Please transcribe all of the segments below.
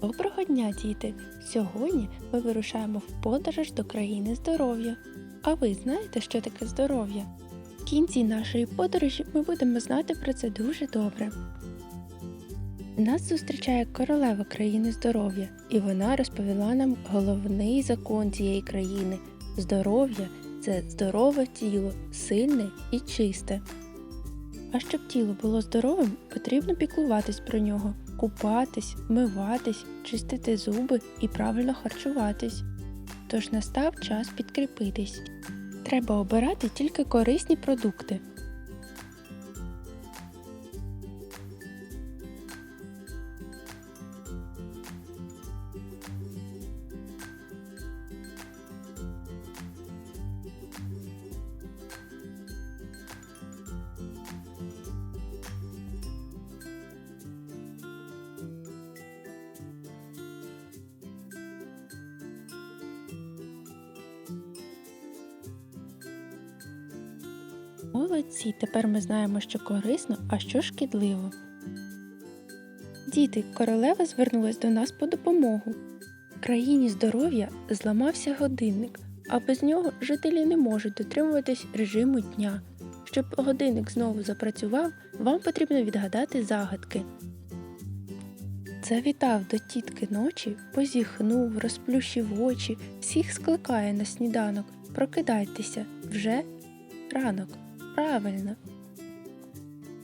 Доброго дня, діти! Сьогодні ми вирушаємо в подорож до країни здоров'я. А ви знаєте, що таке здоров'я? В кінці нашої подорожі ми будемо знати про це дуже добре. Нас зустрічає королева країни здоров'я, і вона розповіла нам головний закон цієї країни здоров'я це здорове тіло, сильне і чисте. А щоб тіло було здоровим, потрібно піклуватись про нього, купатись, миватись, чистити зуби і правильно харчуватись. Тож настав час підкріпитись. Треба обирати тільки корисні продукти. Молодці, тепер ми знаємо, що корисно, а що шкідливо. Діти, королева звернулась до нас по допомогу. В країні здоров'я зламався годинник, а без нього жителі не можуть дотримуватись режиму дня. Щоб годинник знову запрацював, вам потрібно відгадати загадки. Завітав до тітки ночі, позіхнув, розплющив очі, всіх скликає на сніданок. Прокидайтеся вже ранок. Правильно.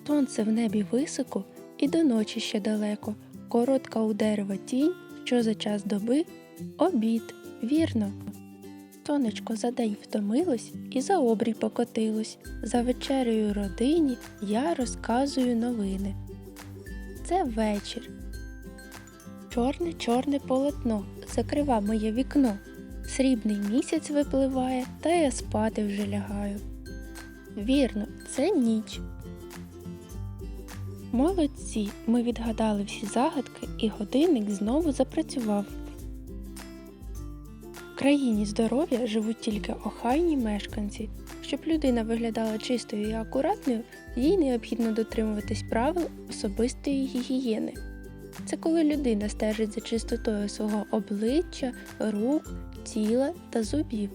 Сонце в небі високо і до ночі ще далеко. Коротка у дерева тінь, що за час доби обід. Вірно. Сонечко за день втомилось і за обрій покотилось. За вечерею родині я розказую новини. Це вечір. Чорне чорне полотно закрива моє вікно. Срібний місяць випливає, та я спати вже лягаю. Вірно, це ніч. Молодці, ми відгадали всі загадки, і годинник знову запрацював. В країні здоров'я живуть тільки охайні мешканці. Щоб людина виглядала чистою і акуратною, їй необхідно дотримуватись правил особистої гігієни. Це коли людина стежить за чистотою свого обличчя, рук, тіла та зубів.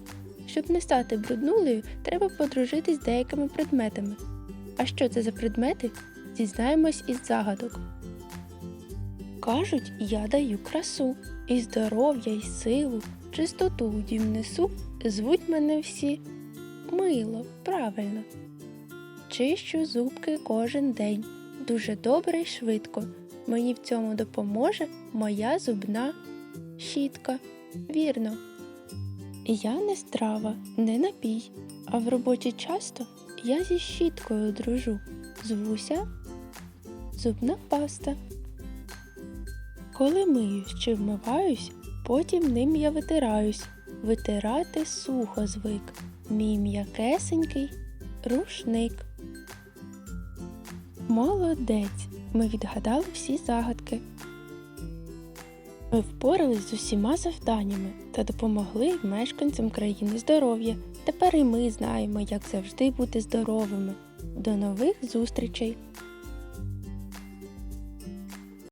Щоб не стати бруднулею, треба подружитись з деякими предметами. А що це за предмети? Дізнаємось із загадок. Кажуть, я даю красу, і здоров'я, і силу, чистоту у дім несу, звуть мене всі мило, правильно. Чищу зубки кожен день, дуже добре й швидко. Мені в цьому допоможе моя зубна щітка. Вірно. Я не страва, не напій, а в роботі часто я зі щіткою дружу. Звуся зубна паста. Коли миюсь чи вмиваюсь, потім ним я витираюсь. Витирати сухо звик. Мій м'якесенький рушник. Молодець! Ми відгадали всі загадки. Ми впорались з усіма завданнями та допомогли мешканцям країни здоров'я. Тепер і ми знаємо, як завжди бути здоровими. До нових зустрічей!